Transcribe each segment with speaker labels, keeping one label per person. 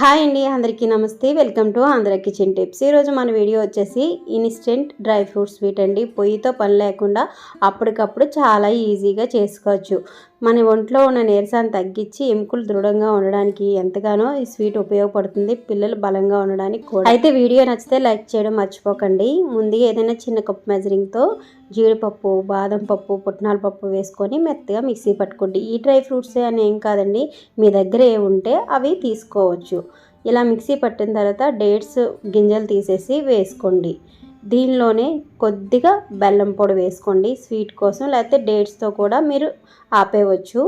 Speaker 1: Hi అండి అందరికీ నమస్తే. Welcome to Andhra kitchen tips. ఈరోజు మన వీడియో వచ్చేసి ఇన్స్టెంట్ డ్రై ఫ్రూట్ స్వీట్ అండి పొయ్యితో పని లేకుండా అప్పటికప్పుడు చాలా ఈజీగా చేసుకోవచ్చు. మన ఒంట్లో ఉన్న నీరసాన్ని తగ్గించి ఎముకలు దృఢంగా ఉండడానికి ఎంతగానో ఈ స్వీట్ ఉపయోగపడుతుంది. పిల్లలు బలంగా ఉండడానికి కూడా. అయితే వీడియో నచ్చితే లైక్ చేయడం మర్చిపోకండి. ముందుగా ఏదైనా చిన్న కప్ మెజరింగ్తో జీడిపప్పు బాదం పప్పు పుట్నాల పప్పు వేసుకొని మెత్తగా మిక్సీ పట్టుకోండి. ఈ డ్రై ఫ్రూట్స్ అని ఏం కాదండి మీ దగ్గర ఏ ఉంటే అవి తీసుకోవచ్చు. ఇలా మిక్సీ పట్టిన తర్వాత డేట్స్ గింజలు తీసేసి వేసుకోండి. దీనిలోనే కొద్దిగా బెల్లం పొడి వేసుకోండి స్వీట్ కోసం. లేకపోతే డేట్స్తో కూడా మీరు ఆపేయవచ్చు.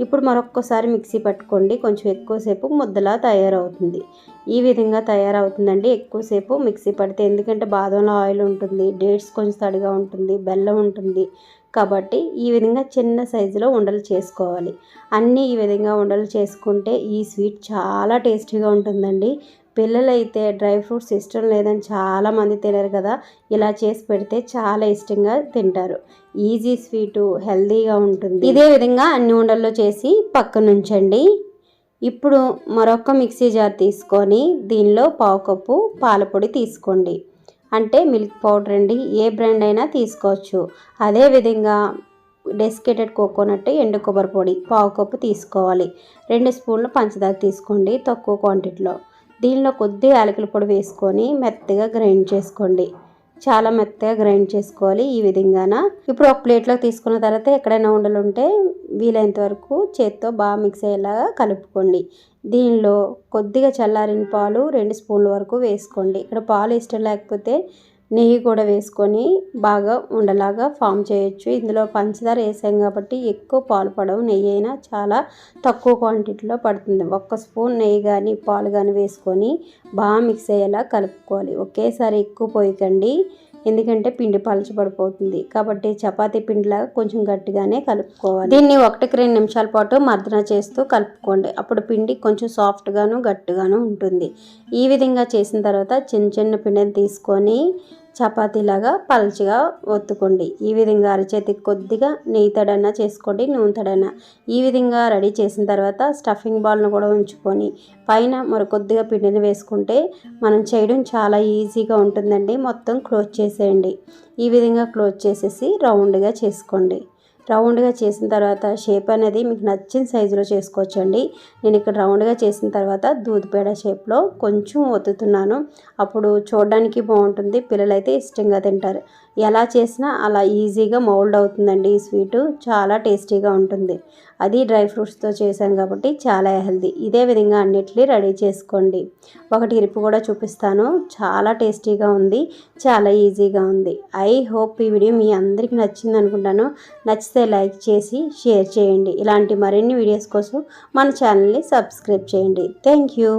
Speaker 1: ఇప్పుడు మరొక్కసారి మిక్సీ పట్టుకోండి కొంచెం ఎక్కువసేపు ముద్దలా తయారవుతుంది. ఈ విధంగా తయారవుతుందండి ఎక్కువసేపు మిక్సీ పడితే. ఎందుకంటే బాదంలో ఆయిల్ ఉంటుంది డేట్స్ కొంచెం తడిగా ఉంటుంది బెల్లం ఉంటుంది. కాబట్టి ఈ విధంగా చిన్న సైజులో ఉండలు చేసుకోవాలి. అన్నీ ఈ విధంగా ఉండలు చేసుకుంటే ఈ స్వీట్ చాలా టేస్టీగా ఉంటుందండి. పిల్లలైతే డ్రై ఫ్రూట్స్ ఇష్టం లేదని చాలామంది తినరు కదా. ఇలా చేసి పెడితే చాలా ఇష్టంగా తింటారు. ఈజీ స్వీటు హెల్తీగా ఉంటుంది. ఇదే విధంగా అన్ని ఉండల్లో చేసి పక్కన ఉంచండి ఇప్పుడు మరొక మిక్సీ జార్ తీసుకొని దీనిలో పావు కప్పు పాలపొడి తీసుకోండి. అంటే మిల్క్ పౌడర్ అండి. ఏ బ్రాండ్ అయినా తీసుకోవచ్చు. అదేవిధంగా డెస్కేటెడ్ కోకోనట్ ఎండు కొబ్బరి పొడి పావు కప్పు తీసుకోవాలి. రెండు స్పూన్లు పంచదార తీసుకోండి తక్కువ క్వాంటిటీలో. దీనిలో కొద్దిగా యాలకుల పొడి వేసుకొని మెత్తగా గ్రైండ్ చేసుకోండి. చాలా మెత్తగా గ్రైండ్ చేసుకోవాలి ఈ విధంగాన. ఇప్పుడు ఒక ప్లేట్లో తీసుకున్న తర్వాత ఎక్కడైనా ఉండలు ఉంటే వీలైనంత వరకు చేత్తో బాగా మిక్స్ అయ్యేలాగా కలుపుకోండి. దీనిలో కొద్దిగా చల్లారిన పాలు రెండు స్పూన్ల వరకు వేసుకోండి. ఇక్కడ పాలు ఇష్టం లేకపోతే నెయ్యి కూడా వేసుకొని బాగా ఉండలాగా ఫామ్ చేయొచ్చు. ఇందులో పంచదార వేసాం కాబట్టి ఎక్కువ పాలు పడవు. నెయ్యి అయినా చాలా తక్కువ క్వాంటిటీలో పడుతుంది. ఒక్క స్పూన్ నెయ్యి కానీ పాలు కానీ వేసుకొని బాగా మిక్స్ అయ్యేలా కలుపుకోవాలి. ఒకేసారి ఎక్కువ పోయకండి. ఎందుకంటే పిండి పలచబడిపోతుంది కాబట్టి చపాతీ పిండిలాగా కొంచెం గట్టిగానే కలుపుకోవాలి. దీన్ని ఒకటికి రెండు నిమిషాల పాటు మర్దన చేస్తూ కలుపుకోండి. అప్పుడు పిండి కొంచెం సాఫ్ట్గాను గట్టిగాను ఉంటుంది. ఈ విధంగా చేసిన తర్వాత చిన్న చిన్న పిండిని తీసుకొని చపాతీలాగా పల్చగా ఒత్తుకోండి. ఈ విధంగా అరచేతికి కొద్దిగా నెయ్యి తడన్నా చేసుకోండి నూనె తడన్నా ఈ విధంగా రెడీ చేసిన తర్వాత స్టఫింగ్ బాల్ను కూడా ఉంచుకొని పైన మరికొద్దిగా పిండిని వేసుకుంటే మనం చేయడం చాలా ఈజీగా ఉంటుందండి. మొత్తం క్లోజ్ చేసేయండి. ఈ విధంగా క్లోజ్ చేసేసి రౌండ్గా చేసుకోండి. రౌండ్గా చేసిన తర్వాత షేప్ అనేది మీకు నచ్చిన సైజులో చేసుకోవచ్చండి. నేను ఇక్కడ రౌండ్గా చేసిన తర్వాత దూదిపేడ షేప్లో కొంచెం ఒత్తుతున్నాను. అప్పుడు చూడడానికి బాగుంటుంది. పిల్లలైతే ఇష్టంగా తింటారు. ఎలా చేసినా అలా ఈజీగా మౌల్డ్ అవుతుందండి ఈ స్వీటు. చాలా టేస్టీగా ఉంటుంది. అది డ్రై ఫ్రూట్స్తో చేసాం కాబట్టి చాలా హెల్తీ. ఇదే విధంగా అన్నిటినీ రెడీ చేసుకోండి. ఒకటి ఇరుపు కూడా చూపిస్తాను. చాలా టేస్టీగా ఉంది. చాలా ఈజీగా ఉంది. ఐ హోప్ ఈ వీడియో మీ అందరికీ నచ్చింది అనుకుంటాను. నచ్చితే లైక్ చేసి షేర్ చేయండి. ఇలాంటి మరిన్ని వీడియోస్ కోసం మన ఛానల్ని సబ్స్క్రైబ్ చేయండి. Thank you.